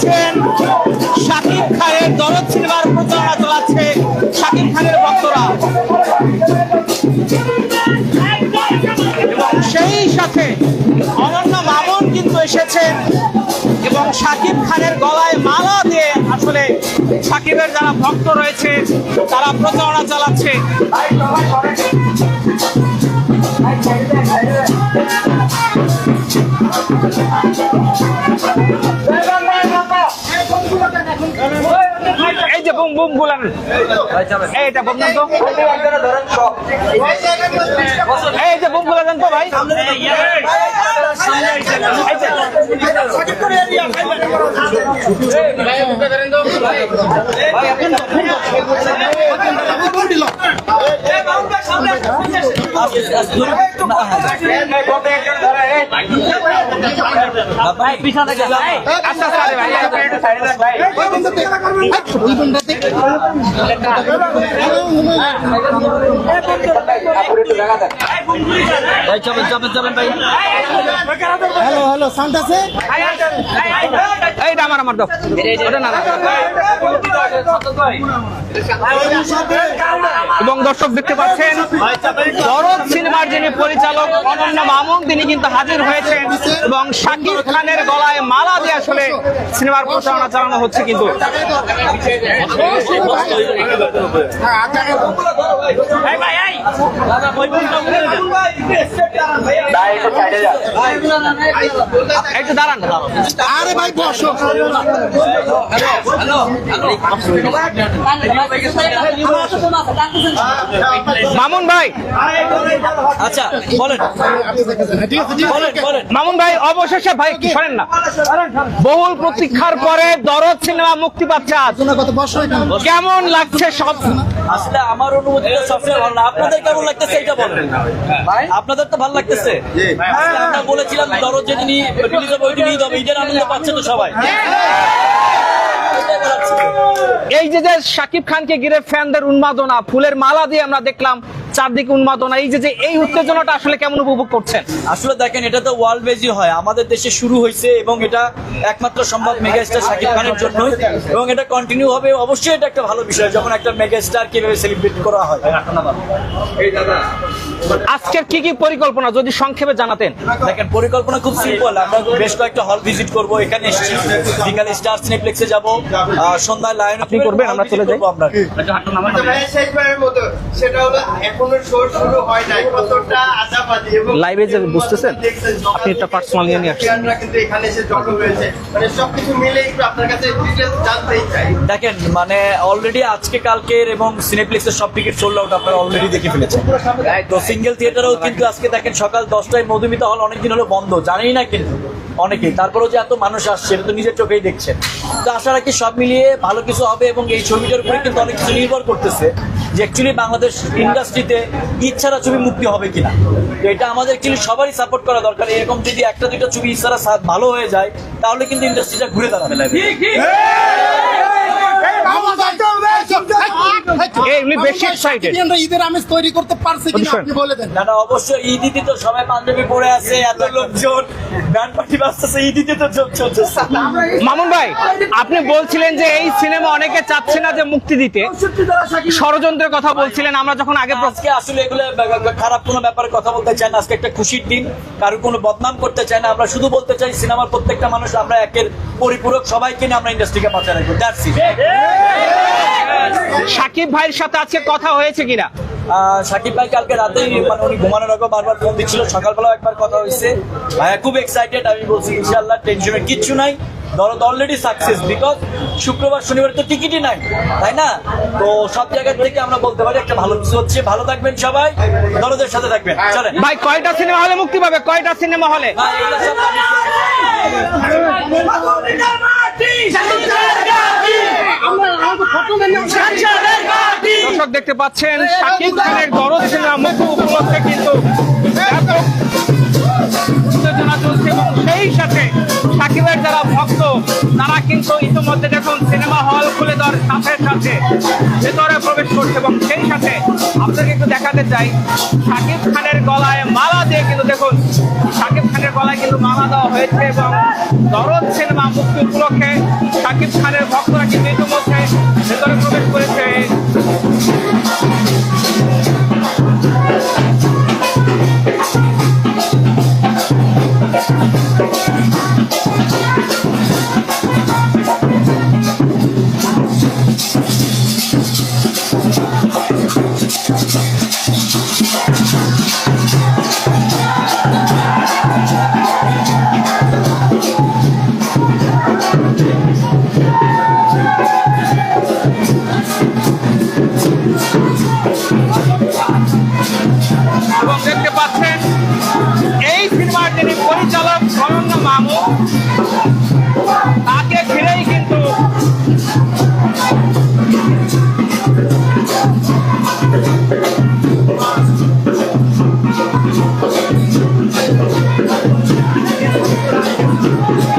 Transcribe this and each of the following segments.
পাচ্ছেন শাকিব খানের দরদ সিনেমার প্রচারণা চালাচ্ছে শাকিব খানের ভক্তরা। এবং সেই সাথে অনন্য মামুন কিন্তু এসেছেন এবং শাকিব খানের গলায় মালা দিয়ে আসলে শাকিবের যারা ভক্ত রয়েছে, তারা প্রচারণা চালাচ্ছে। বুম বুম গুলান এইটা বুম জানতো এই যে বুমগুলা জানতো ভাই। ভাই আচ্ছা আচ্ছা ভাই একটু সাইডে ভাই হ্যালো হ্যালো সাউন্ড আছে আমার আমার। এবং দর্শক দেখতে পাচ্ছেন দরদ সিনেমার যিনি পরিচালক অনন্য মামুন তিনি কিন্তু হাজির হয়েছেন এবং শাকিব খানের গলায় মালা দিয়ে আসলে সিনেমার প্রচারণা চালানো হচ্ছে কিন্তু। একটু দাঁড়ান। আরে ভাই বসো। মামুন ভাই। আচ্ছা বলেন। মামুন ভাই অবশেষে ভাই কি শোনেন না। বহুল প্রতীক্ষার পরে দরদ সিনেমা মুক্তি পাচ্ছে আজ। কেমন লাগছে সব? আসলে আমার অনুভূতি সবচেয়ে ভালো না। আপনাদের কেমন লাগতেছে এটা বলেন। আপনাদের তো ভালো লাগতেছে। আমরা বলেছিলাম দরজ যেদিনই রিলিজ হবে ওই দিনই হবে। ঈদের আনন্দ পাচ্ছে তো সবাই। ছিল। এই যে যে সাকিব খানকে ঘিরে ফ্যানদের উন্মাদনা ফুলের মালা দিয়ে আমরা দেখলাম চারদিকে উন্মাদনা এই যে যে এই উত্তেজনাটা আসলে কেমন উপভোগ করছেন? আসলে দেখেন এটা তো ওয়ার্ল্ড বেজি হয়। আমাদের দেশে শুরু হয়েছে এবং এটা একমাত্র সম্ভব মেগাস্টার শাকিব খানের জন্য এবং এটা কন্টিনিউ হবে। অবশ্যই এটা একটা ভালো বিষয় যখন একটা মেগাস্টার কীভাবে সেলিব্রেট করা হয়। আজকের কি কি পরিকল্পনা যদি সংক্ষেপে জানাতেন? দেখেন পরিকল্পনা খুব সিম্পল আমরা বেশ কয়েকটা হল ভিজিট করব এখানে এসেছি। বিকালে স্টার সিনেপ্লেক্সে যাব সন্ধ্যায় লায়ন আপনি করবেন, আমরা চলে যাই। আমরা। মতো সেটা হলো এখনও হয় যে বুঝতেছেন? আপনি একটা নিয়ে আসছেন। মানে দেখেন মানে অলরেডি আজকে কালকের এবং সিনেপ্লেক্সের সব টিকিট সোল্ড আউট আপনারা অলরেডি দেখে ফেলেছেন। তো সিঙ্গেল থিয়েটারও কিন্তু আজকে দেখেন সকাল দশটায় মধুমিতা হল অনেকদিন হলো বন্ধ। জানেই না কিন্তু অনেকেই। তারপরেও যে এত মানুষ আসছে এটা তো নিজের চোখেই দেখছেন। তো আশা রাখি সব মিলিয়ে ভালো কিছু হবে এবং এই ছবিটার উপরে কিন্তু অনেক কিছু নির্ভর করতেছে। যে অ্যাকচুয়ালি বাংলাদেশ ইন্ডাস্ট্রিতে ইচ্ছারা ছবি মুক্তি হবে কিনা তো এটা আমাদের অ্যাকচুয়ালি সবারই সাপোর্ট করা দরকার এরকম যদি একটা দুইটা ছবি ইচ্ছারা সা- ভালো হয়ে যায় তাহলে কিন্তু ইন্ডাস্ট্রিটা ঘুরে দাঁড়াবে এই বেশি ঈদের আমেজ তৈরি করতে পারছি কিনা আপনি বলে দেন। না না অবশ্যই ঈদিতে তো সবাই পাঞ্জাবি পরে আছে এত লোকজন। ব্যান্ড পার্টি বাজতেছে ঈদিতে তো যোগ চলছে মামুন ভাই আপনি বলছিলেন যে এই সিনেমা অনেকে চাচ্ছে না যে মুক্তি দিতে। ষড়যন্ত্রের কথা বলছিলেন আমরা যখন আগে আজকে আসলে এগুলো খারাপ কোনো ব্যাপারে কথা বলতে চাই না। আজকে একটা খুশির দিন। কারও কোনো বদনাম করতে চাই না। আমরা শুধু বলতে চাই সিনেমার প্রত্যেকটা মানুষ আমরা একের পরিপূরক সবাইকে নিয়ে আমরা ইন্ডাস্ট্রিকে বাঁচায় রাখব দ্যাটস ইট সাকিব ভাইয়ের সাথে আজকে কথা হয়েছে কিনা আহ, সাকিব ভাই কালকে রাতেই মানে উনি ঘুমানোর আগে বারবার ফোন দিচ্ছিল সকালবেলাও একবার কথা হয়েছে ভাইয়া খুব এক্সাইটেড আমি বলছি ইনশাল্লাহ টেনশনের কিচ্ছু নাই দরদ অলরেডি সাকসেস বিকজ শুক্রবার শনিবার তো টিকিটই নাই তাই না তো সব জায়গা থেকে আমরা বলতে পারি একটা ভালো কিছু হচ্ছে ভালো থাকবেন সবাই দরদের সাথে থাকবেন চলেন ভাই কয়টা সিনেমা হলে মুক্তি পাবে কয়টা সিনেমা হলে সব দর্শক দেখতে পাচ্ছেন শাকিব খানের দরদ সিনেমা মুখ্য উপলক্ষে কিন্তু চলছে এবং সেই সাথে সাকিবের যারা ভক্ত, তারা কিন্তু ইতিমধ্যে দেখুন সিনেমা হল খুলে দেওয়ার সাথে সাথে ভেতরে প্রবেশ করছে এবং সেই সাথে আপনাকে একটু দেখাতে চাই, সাকিব খানের গলায় মালা দিয়ে কিন্তু দেখুন, সাকিব খানের গলায় কিন্তু মালা দেওয়া হয়েছে এবং দরদ সিনেমা মুক্তি উপলক্ষে সাকিব খানের ভক্তরা কিন্তু ইতিমধ্যে ভেতরে প্রবেশ করেছে।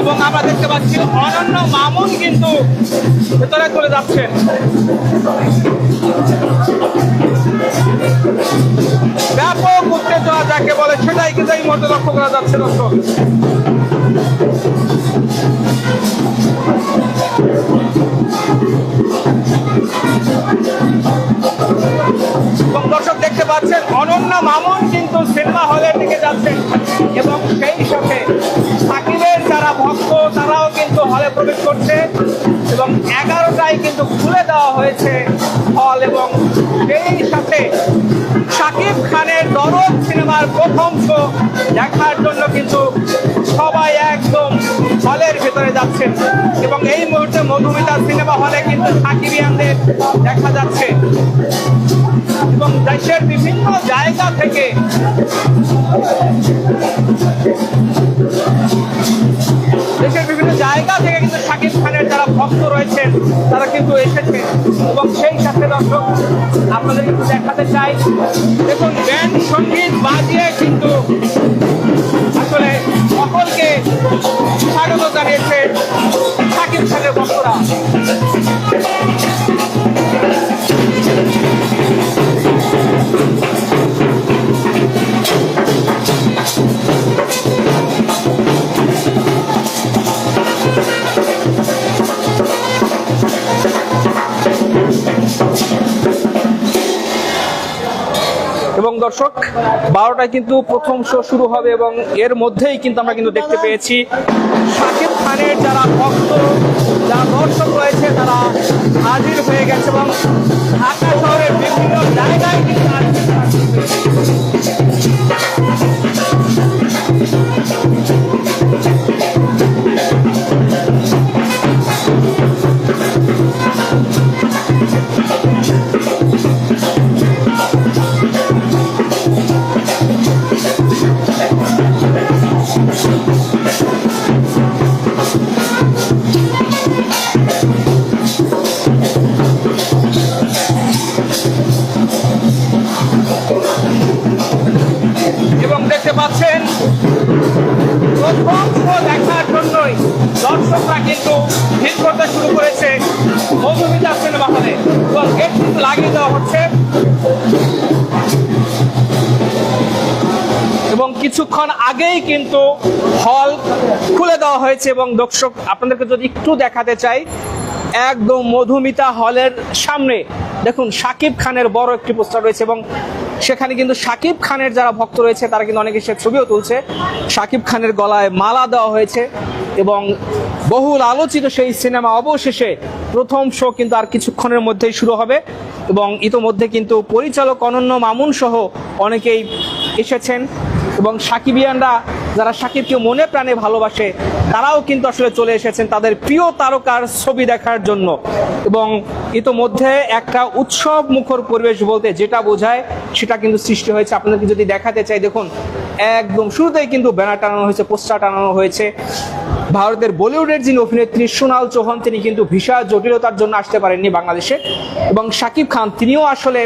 এবং আমরা দেখতে পাচ্ছি অনন্য মামুন কিন্তু ভেতরে চলে যাচ্ছেন। ব্যাপক উত্তেজনা যাকে বলে, সেটাই কিন্তু এই মুহূর্তে লক্ষ্য করা যাচ্ছে, দর্শক। দর্শক অনন্যা মামুন কিন্তু সিনেমা হলের দিকে যাচ্ছেন। এবং সেই সাথে তারাও কিন্তু হলে প্রবেশ করছে এবং এগারোটায় কিন্তু খুলে দেওয়া হয়েছে হল এবং সেই সাথে শাকিব খানের দরদ সিনেমার প্রথম শো দেখার জন্য কিন্তু সবাই একদম হলের ভেতরে যাচ্ছেন এবং এই মুহূর্তে মধুমিতা সিনেমা হলে কিন্তু সাকিবিয়ানদের দেখা যাচ্ছে। এবং দেশের বিভিন্ন জায়গা থেকে জায়গা থেকে কিন্তু শাকিব খানের যারা ভক্ত রয়েছেন, তারা কিন্তু এসেছেন এবং সেই সাথে দর্শক, আপনাদের কিন্তু দেখাতে চাই। দেখুন, ব্যান্ড সংগীত বাজিয়ে কিন্তু আসলে সকলকে স্বাগত জানিয়েছেন শাকিব খানের ভক্তরা। দর্শক, বারোটায় কিন্তু প্রথম শো শুরু হবে এবং এর মধ্যেই কিন্তু আমরা কিন্তু দেখতে পেয়েছি শাকিব খানের যারা ভক্ত, যারা দর্শক রয়েছে, তারা হাজির হয়ে গেছে এবং এবং দেখতে পাচ্ছেন দেখার জন্যই দর্শকরা কিন্তু ভিড় করতে শুরু করেছে মধুমিতা সিনেমা হলে গেট কিন্তু লাগিয়ে দেওয়া হচ্ছে। এবং কিছুক্ষণ আগেই কিন্তু হল দেওয়া হয়েছে এবং দর্শক, আপনাদেরকে যদি একটু দেখাতে চাই, একদম মধুমিতা হলের সামনে। দেখুন, সাকিব খানের বড় একটি পোস্টার রয়েছে এবং সেখানে কিন্তু সাকিব খানের যারা ভক্ত রয়েছে, তারা কিন্তু অনেকে সে ছবিও তুলছে। সাকিব খানের গলায় মালা দেওয়া হয়েছে এবং বহুল আলোচিত সেই সিনেমা অবশেষে প্রথম শো কিন্তু আর কিছুক্ষণের মধ্যেই শুরু হবে এবং ইতোমধ্যে কিন্তু পরিচালক অনন্য মামুন সহ অনেকেই এসেছেন এবং সাকিবিয়ানরা যারা সাকিবকে মনে প্রাণে ভালোবাসে, তারাও কিন্তু আসলে চলে এসেছেন তাদের প্রিয় তারকার ছবি দেখার জন্য। এবং ইতোমধ্যে একটা উৎসব মুখর পরিবেশ বলতে যেটা বোঝায়, সেটা কিন্তু সৃষ্টি হয়েছে। আপনাদেরকে যদি দেখাতে চাই, দেখুন একদম শুরুতেই কিন্তু ব্যানার টানানো হয়েছে, পোস্টার টানানো হয়েছে। ভারতের বলিউডের যিনি অভিনেত্রী সোনাল চৌহান, তিনি কিন্তু ভিসা জটিলতার জন্য আসতে পারেননি বাংলাদেশে। এবং শাকিব খান, তিনিও আসলে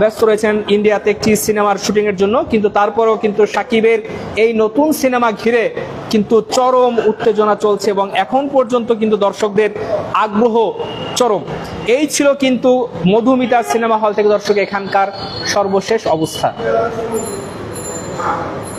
ব্যস্ত রয়েছেন ইন্ডিয়াতে একটি সিনেমার শুটিংয়ের জন্য। কিন্তু তারপরেও কিন্তু শাকিবের এই নতুন সিনেমা ঘিরে কিন্তু চরম উত্তেজনা চলছে এবং এখন পর্যন্ত কিন্তু দর্শকদের আগ্রহ চরম। এই ছিল কিন্তু মধুমিতা সিনেমা হল থেকে দর্শক এখানকার সর্বশেষ অবস্থা। 大的。